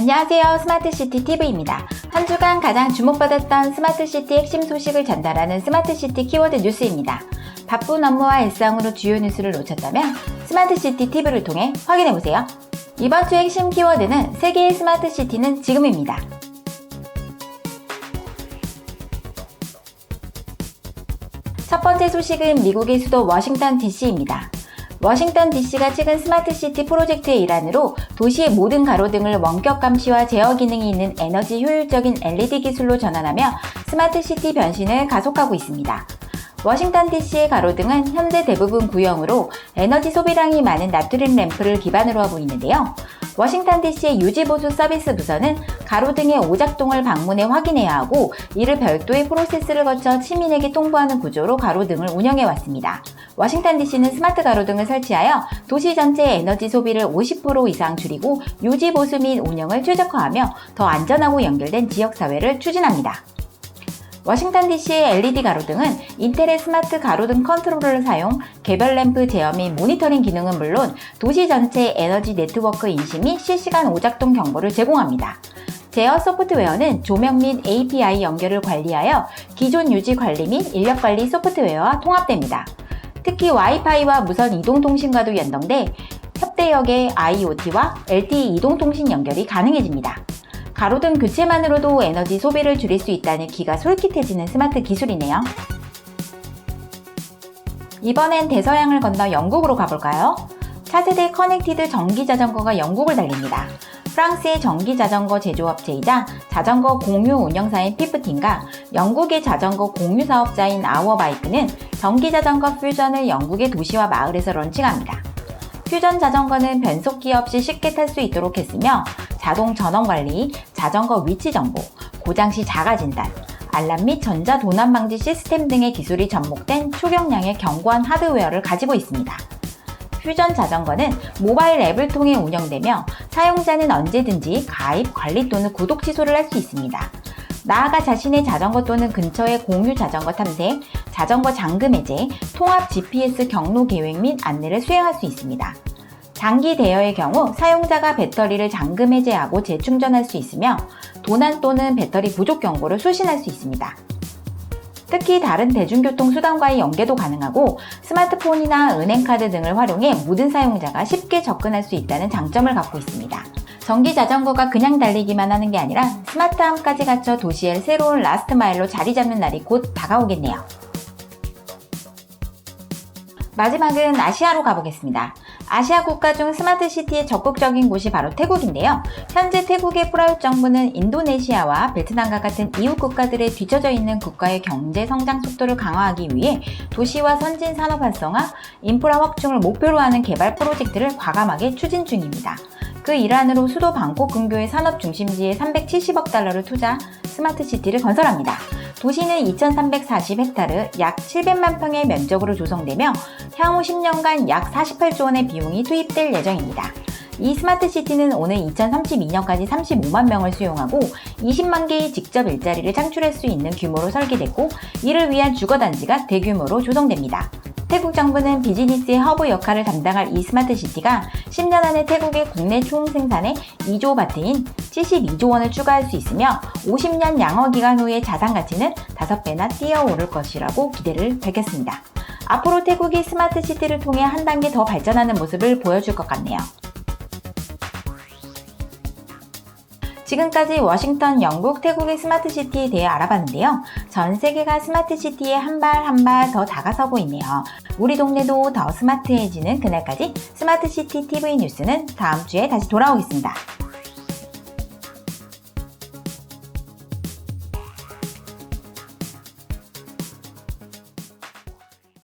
안녕하세요. 스마트시티 TV입니다. 한 주간 가장 주목받았던 스마트시티 핵심 소식을 전달하는 스마트시티 키워드 뉴스입니다. 바쁜 업무와 일상으로 주요 뉴스를 놓쳤다면 스마트시티 TV를 통해 확인해보세요. 이번 주 핵심 키워드는 세계의 스마트시티는 지금입니다. 첫 번째 소식은 미국의 수도 워싱턴 DC입니다. 워싱턴 DC가 최근 스마트 시티 프로젝트의 일환으로 도시의 모든 가로등을 원격 감시와 제어 기능이 있는 에너지 효율적인 LED 기술로 전환하며 스마트 시티 변신을 가속하고 있습니다. 워싱턴 DC의 가로등은 현재 대부분 구형으로 에너지 소비량이 많은 나트륨 램프를 기반으로 하고 있는데요. 워싱턴 DC의 유지보수 서비스 부서는 가로등의 오작동을 방문해 확인해야 하고 이를 별도의 프로세스를 거쳐 시민에게 통보하는 구조로 가로등을 운영해 왔습니다. 워싱턴 DC는 스마트 가로등을 설치하여 도시 전체 에너지 소비를 50% 이상 줄이고 유지 보수 및 운영을 최적화하며 더 안전하고 연결된 지역 사회를 추진합니다. 워싱턴 DC의 LED 가로등은 인텔의 스마트 가로등 컨트롤러를 사용 개별 램프 제어 및 모니터링 기능은 물론 도시 전체 에너지 네트워크 인식 및 실시간 오작동 정보를 제공합니다. 제어 소프트웨어는 조명 및 API 연결을 관리하여 기존 유지 관리 및 인력 관리 소프트웨어와 통합됩니다. 특히 와이파이와 무선 이동통신과도 연동돼 협대역의 IoT와 LTE 이동통신 연결이 가능해집니다. 가로등 교체만으로도 에너지 소비를 줄일 수 있다는 기가 솔깃해지는 스마트 기술이네요. 이번엔 대서양을 건너 영국으로 가볼까요? 차세대 커넥티드 전기 자전거가 영국을 달립니다. 프랑스의 전기 자전거 제조업체이자 자전거 공유 운영사인 피프틴과 영국의 자전거 공유 사업자인 아워바이크는 전기 자전거 퓨전을 영국의 도시와 마을에서 런칭합니다. 퓨전 자전거는 변속기 없이 쉽게 탈 수 있도록 했으며 자동 전원 관리, 자전거 위치 정보, 고장 시 자가 진단, 알람 및 전자 도난 방지 시스템 등의 기술이 접목된 초경량의 견고한 하드웨어를 가지고 있습니다. 퓨전 자전거는 모바일 앱을 통해 운영되며 사용자는 언제든지 가입, 관리 또는 구독 취소를 할 수 있습니다. 나아가 자신의 자전거 또는 근처의 공유 자전거 탐색, 자전거 잠금 해제, 통합 GPS 경로 계획 및 안내를 수행할 수 있습니다. 장기 대여의 경우 사용자가 배터리를 잠금 해제하고 재충전할 수 있으며 도난 또는 배터리 부족 경고를 수신할 수 있습니다. 특히 다른 대중교통 수단과의 연계도 가능하고 스마트폰이나 은행카드 등을 활용해 모든 사용자가 쉽게 접근할 수 있다는 장점을 갖고 있습니다. 전기 자전거가 그냥 달리기만 하는 게 아니라 스마트함까지 갖춰 도시의 새로운 라스트 마일로 자리 잡는 날이 곧 다가오겠네요. 마지막은 아시아로 가보겠습니다. 아시아 국가 중 스마트 시티에 적극적인 곳이 바로 태국인데요. 현재 태국의 프라웃 정부는 인도네시아와 베트남과 같은 이웃 국가들에 뒤처져 있는 국가의 경제 성장 속도를 강화하기 위해 도시와 선진 산업 활성화, 인프라 확충을 목표로 하는 개발 프로젝트를 과감하게 추진 중입니다. 그 일환으로 수도 방콕 근교의 산업 중심지에 370억 달러를 투자 스마트 시티를 건설합니다. 도시는 2,340헥타르 약 700만 평의 면적으로 조성되며 향후 10년간 약 48조 원의 비용이 투입될 예정입니다. 이 스마트 시티는 오늘 2032년까지 35만 명을 수용하고 20만 개의 직접 일자리를 창출할 수 있는 규모로 설계됐고 이를 위한 주거 단지가 대규모로 조성됩니다. 태국 정부는 비즈니스의 허브 역할을 담당할 이 스마트 시티가 10년 안에 태국의 국내 총 생산의 2조 바트인 72조 원을 추가할 수 있으며 50년 양어 기간 후의 자산 가치는 5배나 뛰어오를 것이라고 기대를 밝혔습니다. 앞으로 태국이 스마트 시티를 통해 한 단계 더 발전하는 모습을 보여줄 것 같네요. 지금까지 워싱턴, 영국, 태국의 스마트 시티에 대해 알아봤는데요. 전 세계가 스마트 시티에 한 발 한 발 더 다가서고 있네요. 우리 동네도 더 스마트해지는 그날까지 스마트 시티 TV 뉴스는 다음 주에 다시 돌아오겠습니다.